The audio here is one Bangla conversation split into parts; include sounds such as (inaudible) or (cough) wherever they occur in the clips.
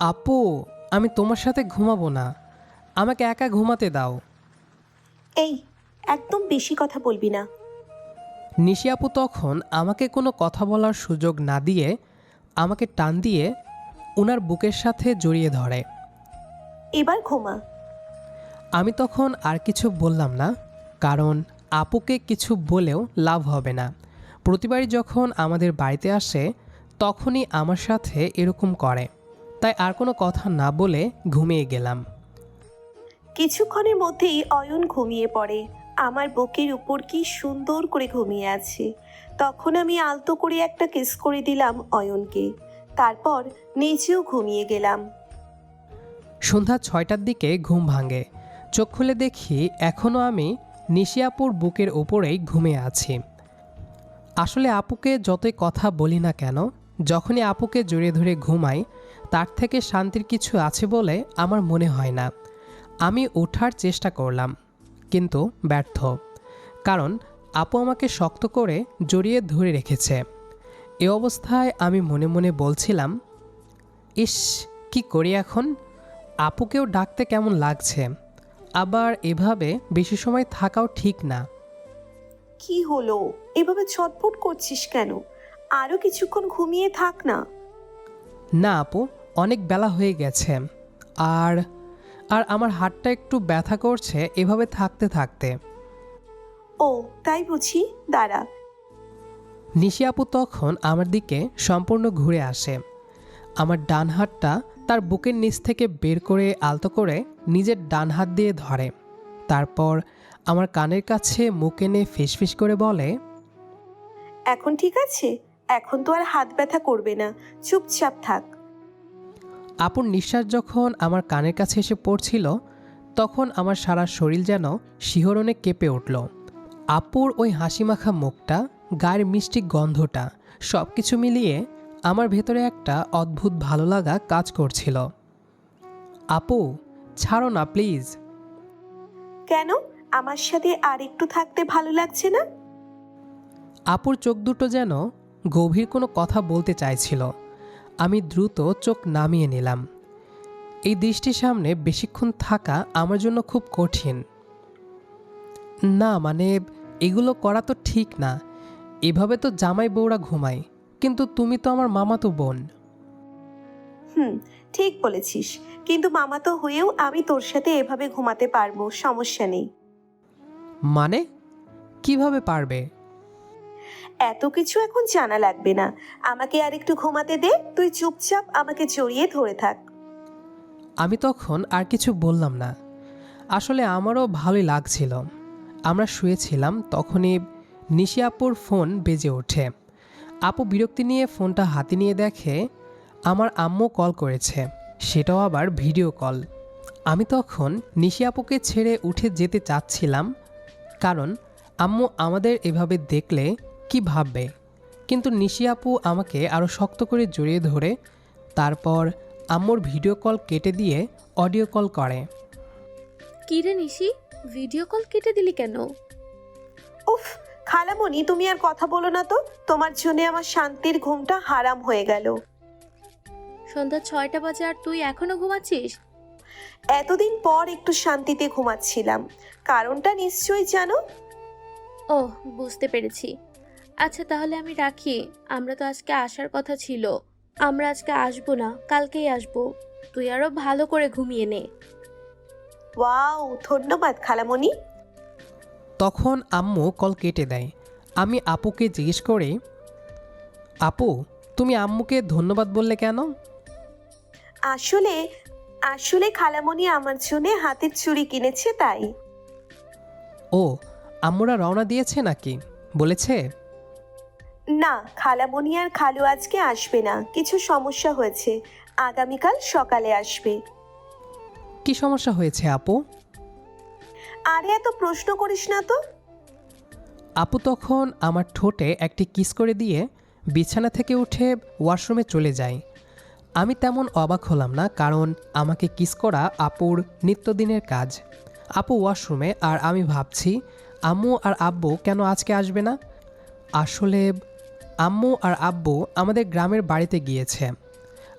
আপু আমি তোমার সাথে ঘুমাবো না। আমাকে একা ঘুমাতে দাও। এই একদম বেশি কথা বলবি না। নিশি আপু তখন আমাকে কোনো কথা বলার সুযোগ না দিয়ে আমাকে টান দিয়ে ওনার বুকের সাথে জড়িয়ে ধরে। এবার ঘুমা। আমি তখন আর কিছু বললাম না কারণ আপুকে কিছু বলেও লাভ হবে না। প্রতিবারই যখন আমাদের বাড়িতে আসে তখনই আমার সাথে এরকম করে। তাই আর কোনো কথা না বলে ঘুমিয়ে গেলাম। কিছুক্ষণের মধ্যেই অয়ন ঘুমিয়ে পড়ে। আমার বুকের উপর কি সুন্দর করে ঘুমিয়ে আছে। তখন আমি আলতো করে একটা কিস করে দিলাম অয়নকে। তারপর নিজেও ঘুমিয়ে গেলাম। সন্ধ্যা ছয়টার দিকে ঘুম ভাঙে। চোখ খুলে দেখি এখনও আমি নিশিয়াপুর বুকের ওপরেই ঘুমিয়ে আছি। আসলে আপুকে যতই কথা বলি না কেন যখনই আপুকে জড়িয়ে ধরে ঘুমাই, তার থেকে শান্তির কিছু আছে বলে আমার মনে হয় না। আমি ওঠার চেষ্টা করলাম, কিন্তু ব্যর্থ। কারণ, আপু আমাকে শক্ত করে জড়িয়ে ধরে রেখেছে। এ অবস্থায় আমি মনে মনে বলছিলাম, ইস, কি করি এখন? আপুকেও ডাকতে কেমন লাগছে? আবার এভাবে বেশি সময় থাকাও ঠিক না। কি হলো? এভাবে ছটফট করছিস কেন? আরও কিছুক্ষণ ঘুমিয়ে থাক না। না আপু অনেক বেলা হয়ে গেছে। আর আর আমার হাতটা একটু ব্যথা করছে এভাবে থাকতে থাকতে। ও তাই বুঝি দাঁড়া। নিশি আপু তখন আমার দিকে সম্পূর্ণ ঘুরে আসে। আমার ডান হাতটা তার বুকের নিচ থেকে বের করে আলতো করে নিজের ডান হাত দিয়ে ধরে। তারপর আমার কানের কাছে মুখ এনে ফিসফিস করে বলে এখন ঠিক আছে? এখন তো আর হাত ব্যথা করবে না। চুপচাপ থাক। আপুর নিঃশ্বাস যখন আমার কানের কাছে এসে পড়ছিল তখন আমার সারা শরীর যেন শিহরণে কেঁপে উঠল। আপুর ওই হাসিমাখা মুখটা গায়ের মিষ্টি গন্ধটা সব কিছু মিলিয়ে আমার ভেতরে একটা অদ্ভুত ভালো লাগা কাজ করছিল। আপু ছাড়ো না প্লিজ। কেন? আমার সাথে আর একটু থাকতে ভালো লাগছে না? আপুর চোখ দুটো যেন গভীর কোনো কথা বলতে চাইছিল। আমি দ্রুত চোখ নামিয়ে নিলাম। এই দৃষ্টির সামনে বেশিক্ষণ থাকা আমার জন্য খুব কঠিন। না মানে এগুলো করা তো ঠিক না। এভাবে তো জামাই বউরা ঘুমায় কিন্তু তুমি তো আমার মামাতো বোন। হুম ঠিক বলেছিস। কিন্তু মামা তো হয়েও আমি তোর সাথে এভাবে ঘুমাতে পারব সমস্যা নেই। মানে? কীভাবে পারবে? এত কিছু এখন জানা লাগবে না। আমাকে আর একটু ঘুমাতে দে, তুই চুপচাপ আমাকে জড়িয়ে ধরে থাক। আমি তখন আর কিছু বললাম না। আসলে আমারও ভালোই লাগছিল। আমরা শুয়েছিলাম, তখনই নিশি আপুর ফোন বেজে ওঠে। আপু বিরক্তি নিয়ে ফোনটা হাতে নিয়ে দেখে আমার আম্মু কল করেছে, সেটাও আবার ভিডিও কল। আমি তখন নিশি আপুকে ছেড়ে উঠে যেতে চাচ্ছিলাম, কারণ আম্মু আমাদের এভাবে দেখলে কি ভাববে? কিন্তু নিশি আপু আমাকে আরও শক্ত করে জড়িয়ে ধরে তারপর আম্মুর ভিডিও কল কেটে দিয়ে অডিও কল করে। কি রে নিশি? ভিডিও কল কেটে দিলি কেন? উফ খালামণি তুমি আর কথা বলো না তো। তোমার জন্য আমার শান্তির ঘুমটা হারাম হয়ে গেল। সন্ধ্যা ছয়টা বাজে আর তুই এখনও ঘুমাচ্ছিস? এতদিন পর একটু শান্তিতে ঘুমাচ্ছিলাম। কারণটা নিশ্চয়ই জানো? ও বুঝতে পেরেছি। আচ্ছা তাহলে আমি রাখি। আমরা তো আজকে আসার কথা ছিল। আমরা আজকে আসব না কালকেই আসব। তুই আরও ভালো করে ঘুমিয়ে নে। ওয়াও ধন্যবাদ খালামণি। তখন আম্মু কল কেটে দেয়। আমি আপুকে জিজ্ঞেস করে আপু তুমি আম্মুকে ধন্যবাদ বললে কেন? আসলে আসলে খালামণি আমার জন্য হাতের চুড়ি কিনেছে তাই। ও আম্মুরা রওনা দিয়েছে নাকি? বলেছে? না খালামণি আর খালু আজকে আসবে না। কিছু সমস্যা হয়েছে। আগামীকাল সকালে আসবে। কি সমস্যা হয়েছে আপু? আরে এত প্রশ্ন করিস না তো। আপু তখন আমার ঠোঁটে একটি কিস করে দিয়ে বিছানা থেকে উঠে ওয়াশরুমে চলে যায়। আমি তেমন অবাক হলাম না কারণ আমাকে কিস করা আপুর নিত্যদিনের কাজ। আপু ওয়াশরুমে আর আমি ভাবছি আম্মু আর আব্বু কেন আজকে আসবে না? আসলে আম্মু আর আব্বু আমাদের গ্রামের বাড়িতে গিয়েছে।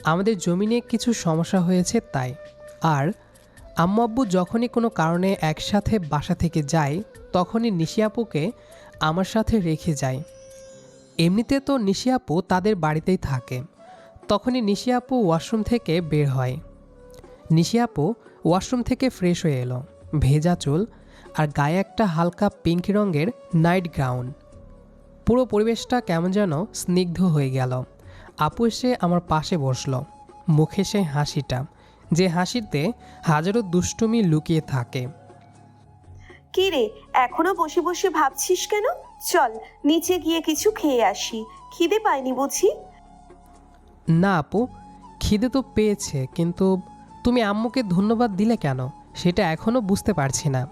আমাদের জমি নিয়ে কিছু সমস্যা হয়েছে তাই। আর আম্মু আব্বু যখনই কোনো কারণে একসাথে বাসা থেকে যায়, তখনই নিশি আপুকে আমার সাথে রেখে যায়। এমনিতে তো নিশি আপু তাদের বাড়িতেই থাকে। তখনই নিশি আপু ওয়াশরুম থেকে বের হয়। নিশি আপু ওয়াশরুম থেকে ফ্রেশ হয়ে এলো। ভেজা চুল আর গায়ে একটা হালকা পিঙ্ক রঙের নাইট গ্রাউন্ড পুরো পরিবেশটা কেমন যেন স্নিগ্ধ হয়ে গেল। আপু এসে আমার পাশে বসল। মুখে সেই হাসিটা যে হাসিতে হাজারো দুষ্টুমি লুকিয়ে থাকে। কি রে এখনও বসে বসে ভাবছিস কেন? চল নিচে গিয়ে কিছু খেয়ে আসি। খিদে পাইনি বুঝি? না আপু খিদে তো পেয়েছে কিন্তু তুমি আম্মুকে ধন্যবাদ দিলে কেন? সেটা এখনও বুঝতে পারছি না।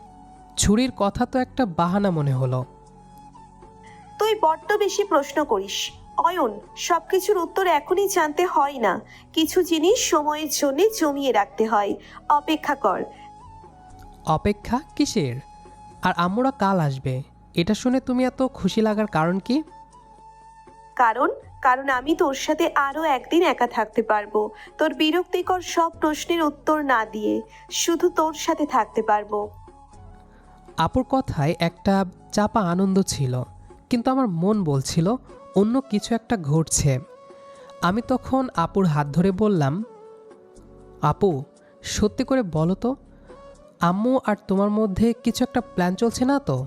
ছুরির কথা তো একটা বাহানা মনে হলো। তুই বড্ড বেশি প্রশ্ন করিস। অয়ন সবকিছুর উত্তর এখনই জানতে হয় না। কিছু জিনিস সময়ের জন্য জমিয়ে রাখতে হয়। অপেক্ষা কর। অপেক্ষা কিসের? আর আম্মুরা কাল আসবে। এটা শুনে তুমি এত খুশি লাগার কারণ কি? কারণ কারণ আমি তোর সাথে আরও একদিন একা থাকতে পারব। তোর বিরক্তিকর সব প্রশ্নের উত্তর না দিয়ে শুধু তোর সাথে থাকতে পারব। আপুর কথায় একটা চাপা আনন্দ ছিল। কিন্তু আমার মন বলছিল, অন্য কিছু একটা ঘটছে। আমি তখন আপুর হাত ধরে বললাম, আপু, সত্যি করে বলো তো, আম্মু আর তোমার মধ্যে কিছু একটা প্ল্যান চলছে না তো?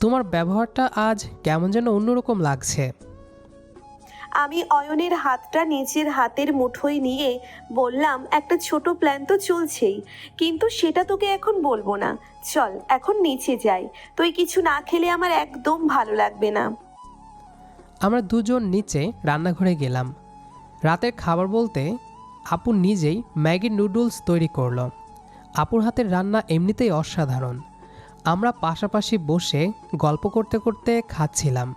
তোমার ব্যবহারটা আজ কেমন যেন অন্যরকম লাগছে। আমি অয়নের হাতটা নিজের হাতের মুঠোয় নিয়ে বললাম, একটা ছোট প্ল্যান তো চলছেই, কিন্তু সেটা তোকে এখন বলব না। চল এখন নিচে যাই। তুই কিছু না খেলে আমার একদম ভালো লাগবে না। আমরা দুজন নিচে রান্নাঘরে গেলাম। রাতের খাবার বলতে আপু নিজেই ম্যাগি নুডলস তৈরি করল। আপুর হাতের রান্না এমনিতেই অসাধারণ। আমরা পাশাপাশি বসে গল্প করতে করতে খাচ্ছিলাম।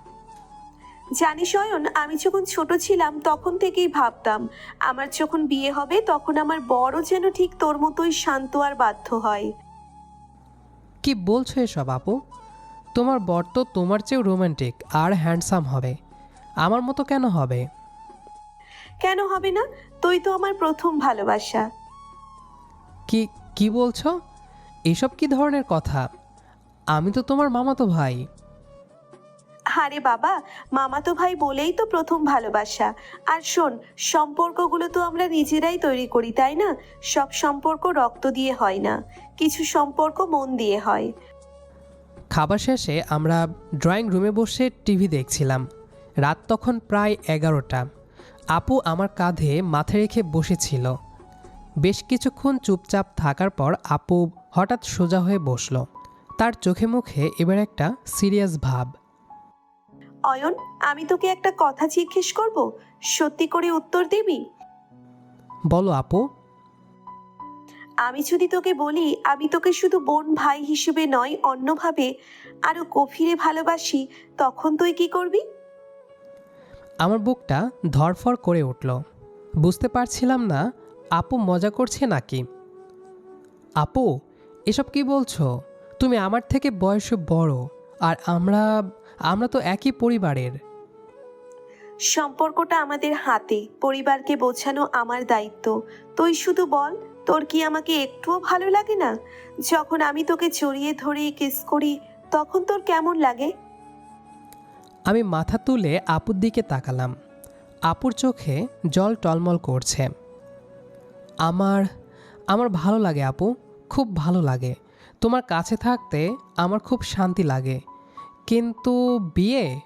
জানিস অয়ন আমি যখন ছোট ছিলাম তখন থেকেই ভাবতাম আমার যখন বিয়ে হবে তখন আমার বড় যেন ঠিক তোর মতোই শান্ত আর বাধ্য হয়। কি বলছো এসব আপু? তোমার বর তো তোমার চেয়েও রোমান্টিক আর হ্যান্ডসাম হবে। আমার মতো কেন হবে? কেন হবে না? তুই তো আমার প্রথম ভালোবাসা। কি কি বলছো? এসব কি ধরনের কথা? আমি তো তোমার মামাতো ভাই। আরে বাবা মামাতো ভাই বলেই তো প্রথম ভালোবাসা। আর শোন, সম্পর্কগুলো তো আমরা নিজেরাই তৈরি করি, তাই না? সব সম্পর্ক রক্ত দিয়ে হয় না, কিছু সম্পর্ক মন দিয়ে হয়। খাবার শেষে আমরা ড্রয়িং রুমে বসে টিভি দেখছিলাম। রাত তখন প্রায় এগারোটা। আপু আমার কাঁধে মাথা রেখে বসেছিল। বেশ কিছুক্ষণ চুপচাপ থাকার পর আপু হঠাৎ সোজা হয়ে বসল। তার চোখে মুখে এবার একটা সিরিয়াস ভাব। অয়ন আমি তোকে একটা কথা জিজ্ঞেস করব। সত্যি করে উত্তর দিবি? বলো আপু। আমি যদি তোকে বলি আমি তোকে শুধু বোন ভাই হিসেবে নয় অন্যভাবে আরও গভীরে ভালোবাসি তখন তুই কি করবি? আমার বুকটা ধরফর করে উঠল। বুঝতে পারছিলাম না আপু মজা করছে নাকি? আপু এসব কি বলছো? তুমি আমার থেকে বয়সে বড় আর আমরা আমরা তো একই পরিবারের। সম্পর্কটা আমাদের হাতে পরিবারকে বোঝানো আমার দায়িত্ব। তুই শুধু বল তোর কি আমাকে একটুও ভালো লাগে না? যখন আমি তোকে জড়িয়ে ধরে কিস করি তখন তোর কেমন লাগে? আমি মাথা তুলে আপুর দিকে তাকালাম। আপুর চোখে জল টলমল করছে। আমার আমার ভালো লাগে আপু খুব ভালো লাগে। তোমার কাছে থাকতে আমার খুব শান্তি লাগে। কিন্তু বিয়ে?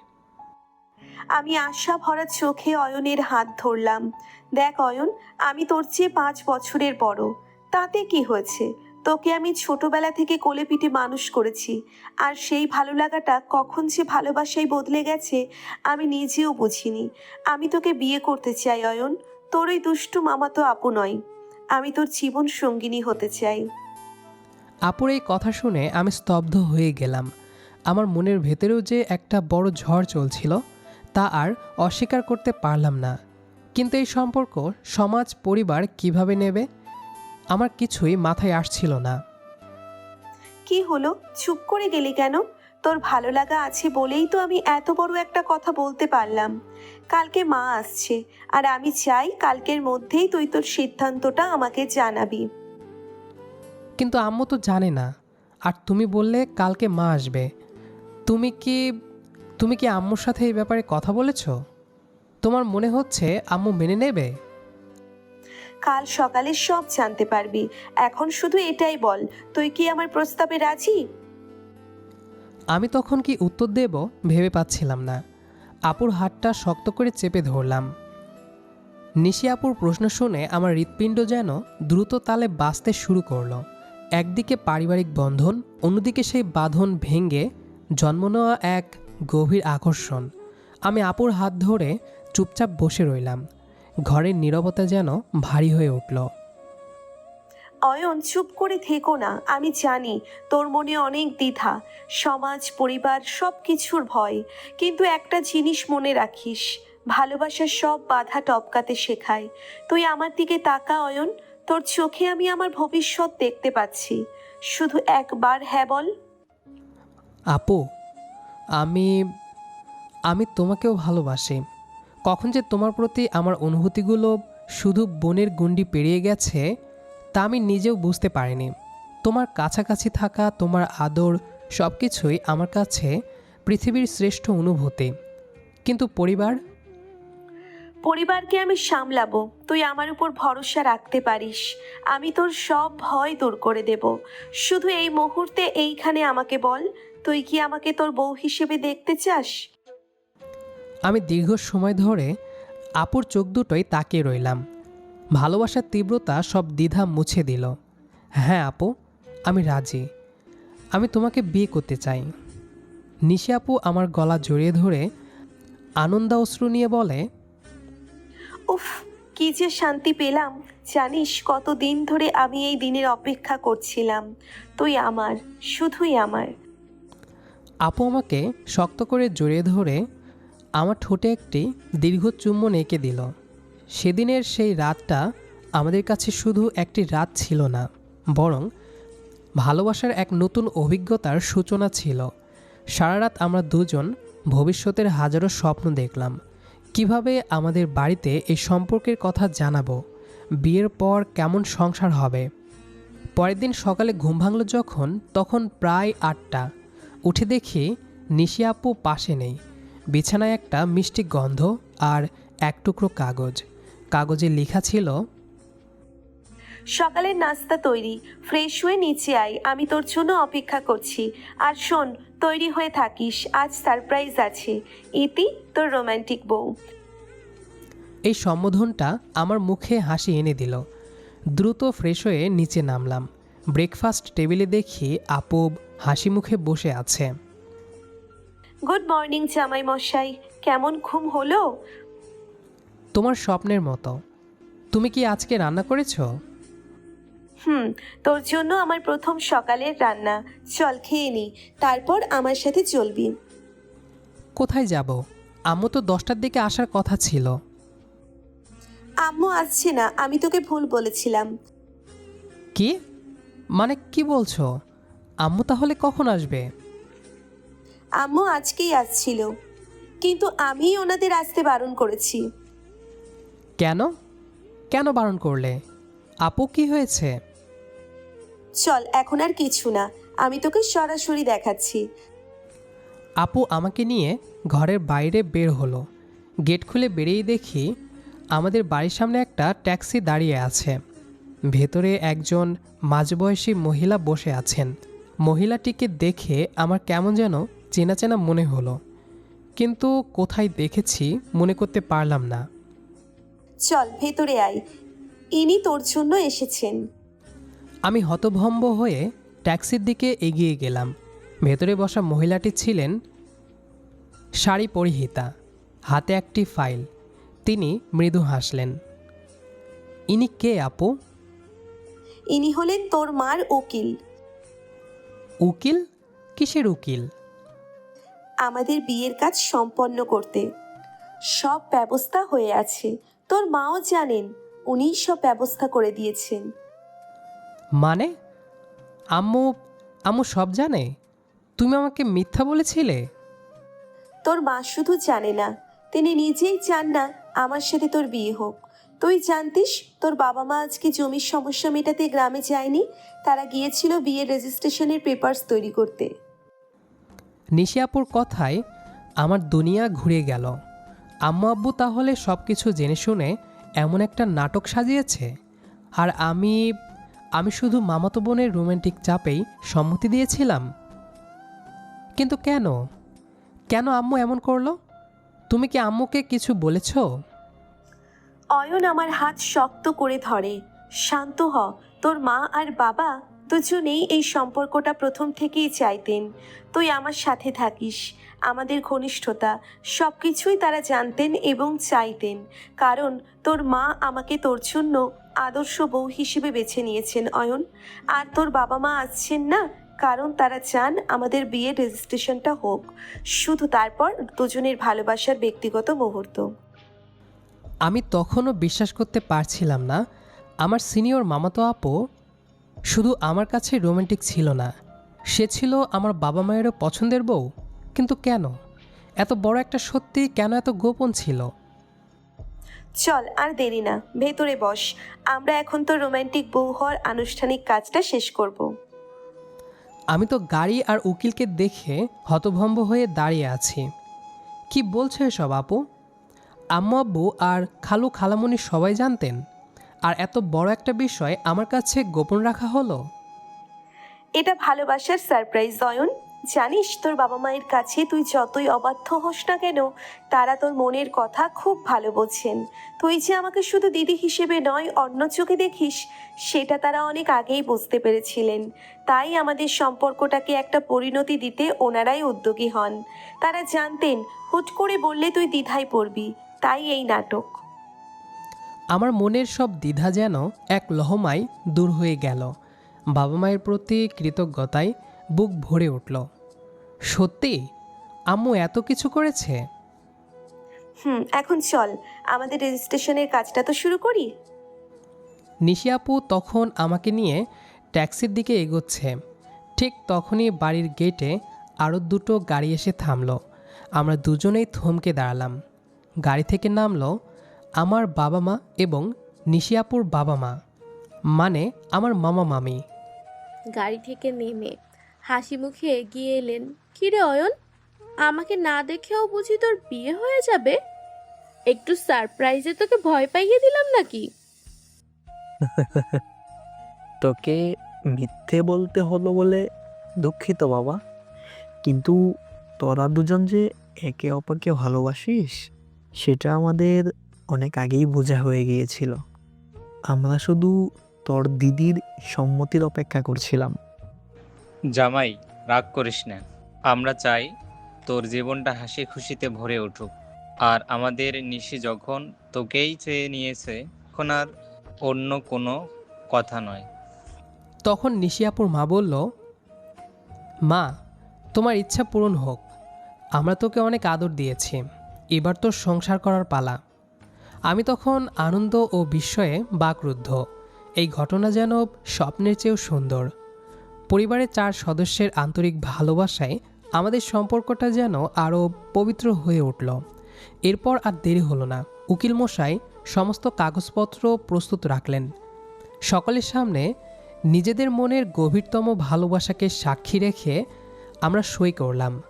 আমি আশা ভরা চোখে অয়নের হাত ধরলাম। দেখ অয়ন আমি তোর চেয়ে পাঁচ বছরের বড়। তাতে কি হয়েছে? তোকে আমি ছোটবেলা থেকে কোলে পিঠে মানুষ করেছি। আর সেই ভালো লাগাটা কখন যে ভালোবাসায় বদলে গেছে আমি নিজেও বুঝিনি। আমি তোকে বিয়ে করতে চাই অয়ন। তোর ওই দুষ্টু মামা তো আপু নয়। আমি তোর জীবন সঙ্গিনী হতে চাই। আপুর এই কথা শুনে আমি স্তব্ধ হয়ে গেলাম। আমার মনের ভেতরেও যে একটা বড় ঝড় চলছিল তা আর অস্বীকার করতে পারলাম না। কিন্তু এই সম্পর্ক সমাজ পরিবার কীভাবে নেবে আমার কিছুই মাথায় আসছিল না। কি হলো? চুপ করে গেলি কেন? তোর ভালো লাগা আছে বলেই তো আমি এত বড় একটা কথা বলতে পারলাম। কালকে মা আসছে আর আমি চাই কালকের মধ্যেই তুই তোর সিদ্ধান্তটা আমাকে জানাবি। কিন্তু আম্মু তো জানে না আর তুমি বললে কালকে মা আসবে। তুমি কি তুমি কি আম্মুর সাথে এই ব্যাপারে কথা বলেছ? তোমার মনে হচ্ছে আম্মু মেনে নেবে? কাল সকালে সব জানতে পারবি। এখন শুধু এটাই বল তুই কি আমার প্রস্তাবে রাজি? আমি তখন কি উত্তর দেব ভেবে পাচ্ছিলাম না। আপুর হাতটা শক্ত করে চেপে ধরলাম। নিশি আপুর প্রশ্ন শুনে আমার হৃৎপিণ্ড যেন দ্রুত তালে বাঁচতে শুরু করল। একদিকে পারিবারিক বন্ধন অন্যদিকে সেই বাঁধন ভেঙে জন্ম নেওয়া এক গভীর আকর্ষণ। আমি আপুর হাত ধরে চুপচাপ বসে রইলাম। ঘরের নীরবতা যেন ভারী হয়ে উঠল। অয়ন, চুপ করে থেকো না, আমি জানি তোর মনে অনেক দ্বিধা। সমাজ, পরিবার সব কিছুর ভয়। কিন্তু একটা জিনিস মনে রাখিস, ভালোবাসার সব বাধা টপকাতে শেখায়। তুই আমার দিকে তাকা, অয়ন। তোর চোখে আমি আমার ভবিষ্যৎ দেখতে পাচ্ছি। শুধু একবার হ্যাঁ বল। আপু, আমি আমি তোমাকেও ভালোবাসি। কখন যে তোমার প্রতি আমার অনুভূতিগুলো শুধু বনের গুন্ডি পেরিয়ে গেছে, তা আমি নিজেও বুঝতে পারিনি। তোমার কাছাকাছি থাকা, তোমার আদর সব কিছুই আমার কাছে পৃথিবীর শ্রেষ্ঠ অনুভূতি। কিন্তু পরিবার? পরিবারকে আমি সামলাবো, তুই আমার উপর ভরসা রাখতে পারিস। আমি তোর সব ভয় দূর করে দেব। শুধু এই মুহূর্তে এইখানে আমাকে বল তুই কি আমাকে তোর বউ হিসেবে দেখতে চাস? আমি দীর্ঘ সময় ধরে আপুর চোখ দুটোই তাকিয়ে রইলাম। ভালোবাসার তীব্রতা সব দ্বিধা মুছে দিল। হ্যাঁ আপু আমি রাজি। আমি তোমাকে বিয়ে করতে চাই। নিশি আপু আমার গলা জড়িয়ে ধরে আনন্দা অশ্রু নিয়ে বলে উফ কি যে শান্তি পেলাম। জানিস কত দিন ধরে আমি এই দিনের অপেক্ষা করছিলাম। তুই আমার শুধুই আমার। আপু আমাকে শক্ত করে জড়িয়ে ধরে আমার ঠোঁটে একটি দীর্ঘ চুম্বন এঁকে দিল। সেদিনের সেই রাতটা আমাদের কাছে শুধু একটি রাত ছিল না, বরং ভালোবাসার এক নতুন অভিজ্ঞতার সূচনা ছিল। সারা রাত আমরা দুজন ভবিষ্যতের হাজারো স্বপ্ন দেখলাম। কীভাবে আমাদের বাড়িতে এই সম্পর্কের কথা জানাব? বিয়ের পর কেমন সংসার হবে? পরের দিন সকালে ঘুম ভাঙল যখন, তখন প্রায় আটটা। উঠে দেখি নিশি আপু পাশে নেই। বিছানায় একটা মিষ্টি গন্ধ আর এক টুকরো কাগজ। কাগজে লেখা ছিল সকালের নাস্তা তৈরি ফ্রেশ হয়ে নিচে আয় আমি তোর জন্য অপেক্ষা করছি। আর শোন তৈরি হয়ে থাকিস আজ সারপ্রাইজ আছে। ইতি তোর রোমান্টিক বউ। এই সম্বোধনটা আমার মুখে হাসি এনে দিল। দ্রুত ফ্রেশ হয়ে নিচে নামলাম। ব্রেকফাস্ট টেবিলে দেখি আপুব হাসি মুখে বসে আছে। গুড মর্নিং জামাই মশাই কেমন ঘুম হলো? তোমার স্বপ্নের মতো। তুমি কি আজকে রান্না করেছ? হুম তোর জন্য আমার প্রথম সকালের রান্না। চল খেয়ে নি তারপর আমার সাথে চলবি। কোথায় যাব? আম্মু তো দশটার দিকে আসার কথা ছিল। আম্মু আসছে না আমি তোকে ভুল বলেছিলাম। কি? মানে কি বলছো? আম্মু তাহলে কখন আসবে? আম্মু আজকেই আসছিল। কিন্তু আমি ওনাদের আসতে বারণ করেছি। কেন? কেন বারণ করলে? আপু কি হয়েছে? চল এখন আর কিছু না। আমি তোকে সরাসরি দেখাচ্ছি। আপু আমাকে নিয়ে ঘরের বাইরে বের হলো। গেট খুলে বেরিয়েই দেখি আমাদের বাড়ির সামনে একটা ট্যাক্সি দাঁড়িয়ে আছে। ভেতরে একজন মাঝবয়সী মহিলা বসে আছেন। মহিলাটিকে দেখে আমার কেমন যেন চেনা চেনা মনে হলো। কিন্তু কোথায় দেখেছি মনে করতে পারলাম না। চল ভেতরে আয়। ইনি তোর জন্য এসেছেন। আমি হতভম্ব হয়ে ট্যাক্সির দিকে এগিয়ে গেলাম। ভেতরে বসা মহিলাটি ছিলেন শাড়ি পরিহিতা হাতে একটি ফাইল। তিনি মৃদু হাসলেন ইনি কে আপু? ইনি হলেন তোর মার উকিল। উকিল? কিসের উকিল? আমাদের বিয়ের কাজ সম্পন্ন করতে। সব ব্যবস্থা হয়ে আছে। তোর মাও জানেন উনিই সব ব্যবস্থা করে দিয়েছেন। মানে? আম্মু আম্মু সব জানে? তুমি আমাকে মিথ্যা বলেছিলে? তোর মা শুধু জানে না তিনি নিজেই চান না আমার সাথে তোর বিয়ে হোক। তুই জানতিস, তোর বাবা মা আজকে জমির সমস্যা মেটাতে গ্রামে যায়নি? তারা গিয়েছিল বিয়ের রেজিস্ট্রেশনের পেপারস তৈরি করতে। নিশিয়াপুর কথায়, আমার দুনিয়া ঘুরে গেল। আম্মু আব্বু তাহলে সব কিছু জেনে শুনে এমন একটা নাটক সাজিয়েছে? আর আমি আমি শুধু মামাতো বোনের রোমান্টিক চাপেই সম্মতি দিয়েছিলাম। কিন্তু কেন? কেন আম্মু এমন করল? তুমি কি আম্মুকে কিছু বলেছ? অয়ন আমার হাত শক্ত করে ধরে। শান্ত হ, তোর মা আর বাবা দুজনেই এই সম্পর্কটা প্রথম থেকেই চাইতেন। তুই আমার সাথে থাকিস, আমাদের ঘনিষ্ঠতা সব কিছুই তারা জানতেন এবং চাইতেন। কারণ তোর মা আমাকে তোর জন্য আদর্শ বউ হিসেবে বেছে নিয়েছেন, অয়ন। আর তোর বাবা মা আসছেন না, কারণ তারা চান আমাদের বিয়ের রেজিস্ট্রেশনটা হোক। শুধু তারপর দুজনের ভালোবাসার ব্যক্তিগত মুহূর্ত। আমি তখনও বিশ্বাস করতে পারছিলাম না। আমার সিনিয়র মামাতো আপু শুধু আমার কাছে রোমান্টিক ছিল না। সে ছিল আমার বাবা মায়েরও পছন্দের বউ। কিন্তু কেন? এত বড় একটা সত্যি কেন এত গোপন ছিল? চল আর দেরি না। ভেতরে বস। আমরা এখন তো রোমান্টিক বউ হওয়ার আনুষ্ঠানিক কাজটা শেষ করব। আমি তো গাড়ি আর উকিলকে দেখে হতভম্ব হয়ে দাঁড়িয়ে আছি। কি বলছে এসব আপু? আম্মু আব্বু আর খালু খালামণি সবাই জানতেন। আর এত বড় একটা বিষয় আমার কাছে গোপন রাখা হলো। এটা ভালোবাসার সারপ্রাইজ অয়ন জানিস, তোর বাবা মায়ের কাছে তুই যতই অবাধ্য হোস না কেন, তারা তোর মনের কথা খুব ভালো বোঝেন। তুই যে আমাকে শুধু দিদি হিসেবে নয়, অন্য চোখে দেখিস, সেটা তারা অনেক আগেই বুঝতে পেরেছিলেন। তাই আমাদের সম্পর্কটাকে একটা পরিণতি দিতে ওনারাই উদ্যোগী হন। তারা জানতেন, হুট করে বললে তুই দ্বিধায় পড়বি। তাই এই নাটক। আমার মনের সব দ্বিধা যেন এক লহমায় দূর হয়ে গেল। বাবা মায়ের প্রতি কৃতজ্ঞতায় বুক ভরে উঠল। সত্যি? আম্মু এত কিছু করেছে? হুম এখন চল। আমাদের রেজিস্ট্রেশনের কাজটা তো শুরু করি। নিশি আপু তখন আমাকে নিয়ে ট্যাক্সির দিকে এগোচ্ছে। ঠিক তখনই বাড়ির গেটে আরও দুটো গাড়ি এসে থামলো। আমরা দুজনেই থমকে দাঁড়ালাম। গাড়ি থেকে নামলো আমার বাবা মা এবং নিশিয়াপুর বাবা মা মানে আমার মামা মামি। গাড়ি থেকে নেমে হাসি মুখে এগিয়ে এলেন কিরে অয়ন আমাকে না দেখেও বুঝি তোর বিয়ে হয়ে যাবে? একটু সারপ্রাইজে তোকে ভয় পাইয়ে দিলাম নাকি? (laughs) তোকে মিথ্যে বলতে হলো বলে দুঃখিত বাবা কিন্তু তোরা দুজন যে একে অপরকে ভালোবাসিস সেটা আমাদের অনেক আগেই বোঝা হয়ে গিয়েছিল। আমরা শুধু তোর দিদির সম্মতির অপেক্ষা করছিলাম। জামাই রাগ করিস না। আমরা চাই তোর জীবনটা হাসি খুশিতে ভরে উঠুক। আর আমাদের নিশি যখন তোকেই চেয়ে নিয়েছে এখন আর অন্য কোনো কথা নয়। তখন নিশিয়াপুর মা বলল মা তোমার ইচ্ছা পূরণ হোক। আমরা তোকে অনেক আদর দিয়েছি। এবার তো সংসার করার পালা। আমি তখন আনন্দ ও বিস্ময়ে বাকরুদ্ধ। এই ঘটনা যেন স্বপ্নের চেয়েও সুন্দর। পরিবারের চার সদস্যের আন্তরিক ভালোবাসায় আমাদের সম্পর্কটা যেন আরও পবিত্র হয়ে উঠল। এরপর আর দেরি হলো না। উকিল মশাই সমস্ত কাগজপত্র প্রস্তুত রাখলেন। সকলের সামনে নিজেদের মনের গভীরতম ভালোবাসাকে সাক্ষী রেখে আমরা সই করলাম।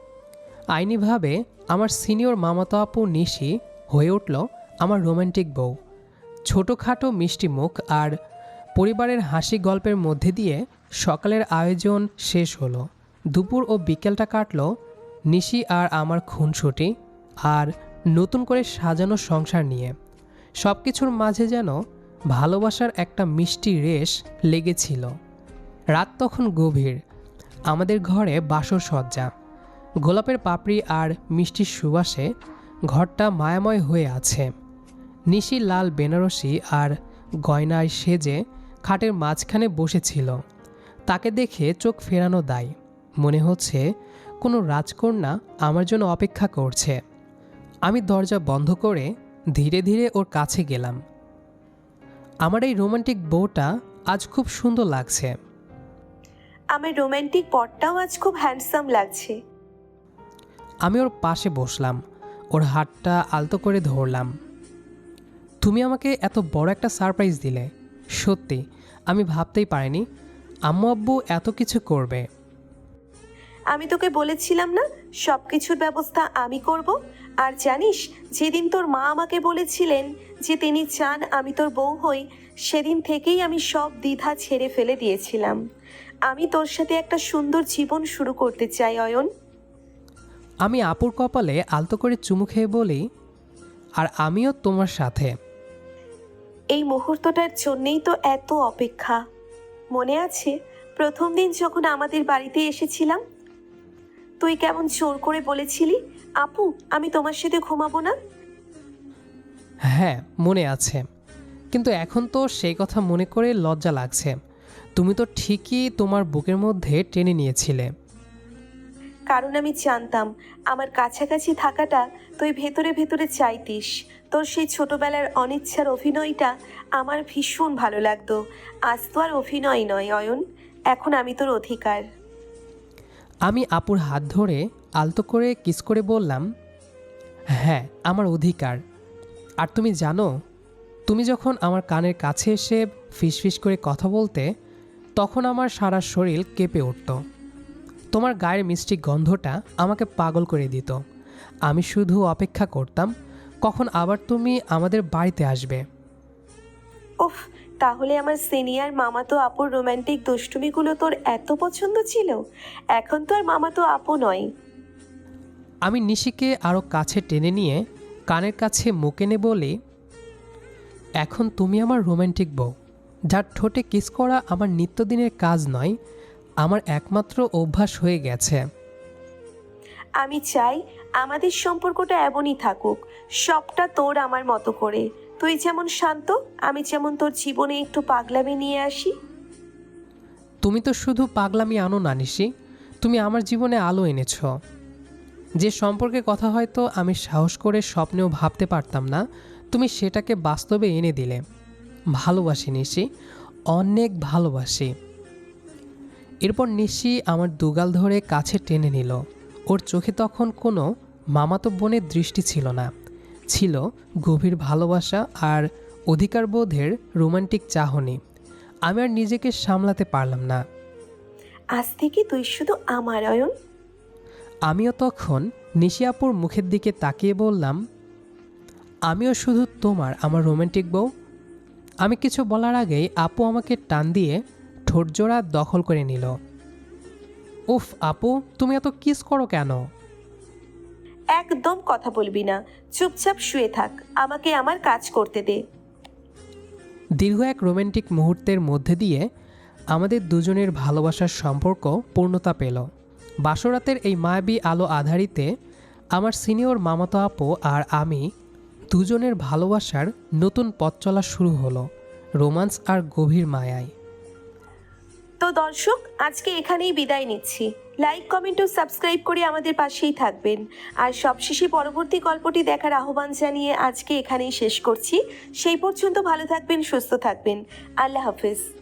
আইনিভাবে আমার সিনিয়র মামাতো আপু নিশি হয়ে উঠল আমার রোমান্টিক বউ। ছোটোখাটো মিষ্টি মুখ আর পরিবারের হাসি গল্পের মধ্যে দিয়ে সকালের আয়োজন শেষ হলো। দুপুর ও বিকেলটা কাটলো নিশি আর আমার খুনসুটি আর নতুন করে সাজানো সংসার নিয়ে। সব কিছুর মাঝে যেন ভালোবাসার একটা মিষ্টি রেশ লেগেছিল। রাত তখন গভীর। আমাদের ঘরে বাসর সজ্জা গোলাপের পাপড়ি আর মিষ্টির সুবাসে ঘরটা মায়াময় হয়ে আছে। নিশি লাল বেনারসি আর গয়নায় সেজে খাটের মাঝখানে বসেছিল। তাকে দেখে চোখ ফেরানো দায়। মনে হচ্ছে কোনো রাজকন্যা আমার জন্য অপেক্ষা করছে। আমি দরজা বন্ধ করে ধীরে ধীরে ওর কাছে গেলাম। আমার এই রোমান্টিক বউটা আজ খুব সুন্দর লাগছে। আমার রোমান্টিক পটটাও আজ খুব হ্যান্ডসাম লাগছে। আমি ওর পাশে বসলাম, ওর হাতটা আলতো করে ধরলাম। তুমি আমাকে এত বড় একটা সারপ্রাইজ দিলে। সত্যি, আমি ভাবতেই পারিনি আম্মু আব্বু এত কিছু করবে। আমি তোকে বলেছিলাম না সব কিছুর ব্যবস্থা আমি করব। আর জানিস, যেদিন তোর মা আমাকে বলেছিলেন যে তিনি চান আমি তোর বউ হই, সেদিন থেকেই আমি সব দ্বিধা ছেড়ে ফেলে দিয়েছিলাম। আমি তোর সাথে একটা সুন্দর জীবন শুরু করতে চাই, অয়ন। আমি আপুর কপালে আলতো করে চুমু খেয়ে বলি আর আমিও তোমার সাথে। এই মুহূর্তটার জন্যেই তো এত অপেক্ষা। মনে আছে প্রথম দিন যখন আমাদের বাড়িতে এসেছিলাম? তুই কেমন জোর করে বলেছিলি আপু আমি তোমার সাথে ঘুমাবো না? হ্যাঁ মনে আছে। কিন্তু এখন তো সেই কথা মনে করে লজ্জা লাগছে। তুমি তো ঠিকই তোমার বুকের মধ্যে টেনে নিয়েছিলে। কারণ আমি জানতাম। আমার কাছাকাছি থাকাটা তুই ভেতরে ভেতরে চাইতিস। তোর সেই ছোটবেলার অনিচ্ছার অভিনয়টা আমার ভীষণ ভালো লাগতো। আজ তো আর অভিনয় নয়, অয়ন। এখন আমি তোর অধিকার। আমি আপুর হাত ধরে আলতো করে কিস করে বললাম হ্যাঁ আমার অধিকার। আর তুমি জানো, তুমি যখন আমার কানের কাছে এসে ফিসফিস করে কথা বলতে, তখন আমার সারা শরীর কেঁপে উঠত। তোমার গায়ের মিষ্টি গন্ধটা আমাকে পাগল করে দিত। আমি শুধু অপেক্ষা করতাম কখন আবার তুমি আমাদের বাড়িতে আসবে। ওফ তাহলে আমার সিনিয়র মামাতো আপুর রোমান্টিক দুষ্টুমিগুলো তোর এত পছন্দ ছিল? এখন তো আর মামাতো আপু নয়। আমি নিশিকে আরও কাছে টেনে নিয়ে কানের কাছে মুখ এনে বলি এখন তুমি আমার রোমান্টিক বউ। যার ঠোঁটে কিস করা আমার নিত্যদিনের কাজ নয় আমার একমাত্র অভ্যাস হয়ে গেছে। আমি চাই আমাদের সম্পর্কটা এমনই থাকুক সবটা তোর আমার মতো করে। তুই যেমন শান্ত আমি যেমন তোর জীবনে একটু পাগলামি নিয়ে আসি। তুমি তো শুধু পাগলামি আনো না নিশি। তুমি আমার জীবনে আলো এনেছ। যে সম্পর্কে কথা হয়তো আমি সাহস করে স্বপ্নেও ভাবতে পারতাম না তুমি সেটাকে বাস্তবে এনে দিলে। ভালোবাসি নিশি। অনেক ভালোবাসি। এরপর নিশি আমার দুগাল ধরে কাছে টেনে নিল। ওর চোখে তখন কোনো মামাতো বোনের দৃষ্টি ছিল না। ছিল গভীর ভালোবাসা আর অধিকারবোধের রোমান্টিক চাহনি। আমি আর নিজেকে সামলাতে পারলাম না। আজ থেকে তুই শুধু আমার অয়ন। আমিও তখন নিশিয়াপুর মুখের দিকে তাকিয়ে বললাম আমিও শুধু তোমার আমার রোমান্টিক বউ। আমি কিছু বলার আগেই আপু আমাকে টান দিয়ে ঠোঁটজোড়া দখল করে নিল। উফ আপু তুমি এত কিস করো কেন? একদম কথা বলবি না। চুপচাপ শুয়ে থাক। আমাকে আমার কাজ করতে দে। দীর্ঘ এক রোমান্টিক মুহূর্তের মধ্যে দিয়ে আমাদের দুজনের ভালোবাসার সম্পর্ক পূর্ণতা পেল। বাসরাতের এই মায়াবী আলো আধারিতে আমার সিনিয়র মামাতো আপু আর আমি দুজনের ভালোবাসার নতুন পথ চলা শুরু হলো রোমান্স আর গভীর মায়ায়। তো দর্শক, আজকে এখানেই বিদায় নিচ্ছি। লাইক কমেন্ট ও সাবস্ক্রাইব করে আমাদের পাশেই থাকবেন। আর সবশেষে পরবর্তী গল্পটি দেখার আহ্বান জানিয়ে আজকে এখানেই শেষ করছি। সেই পর্যন্ত ভালো থাকবেন, সুস্থ থাকবেন। আল্লাহ হাফিজ।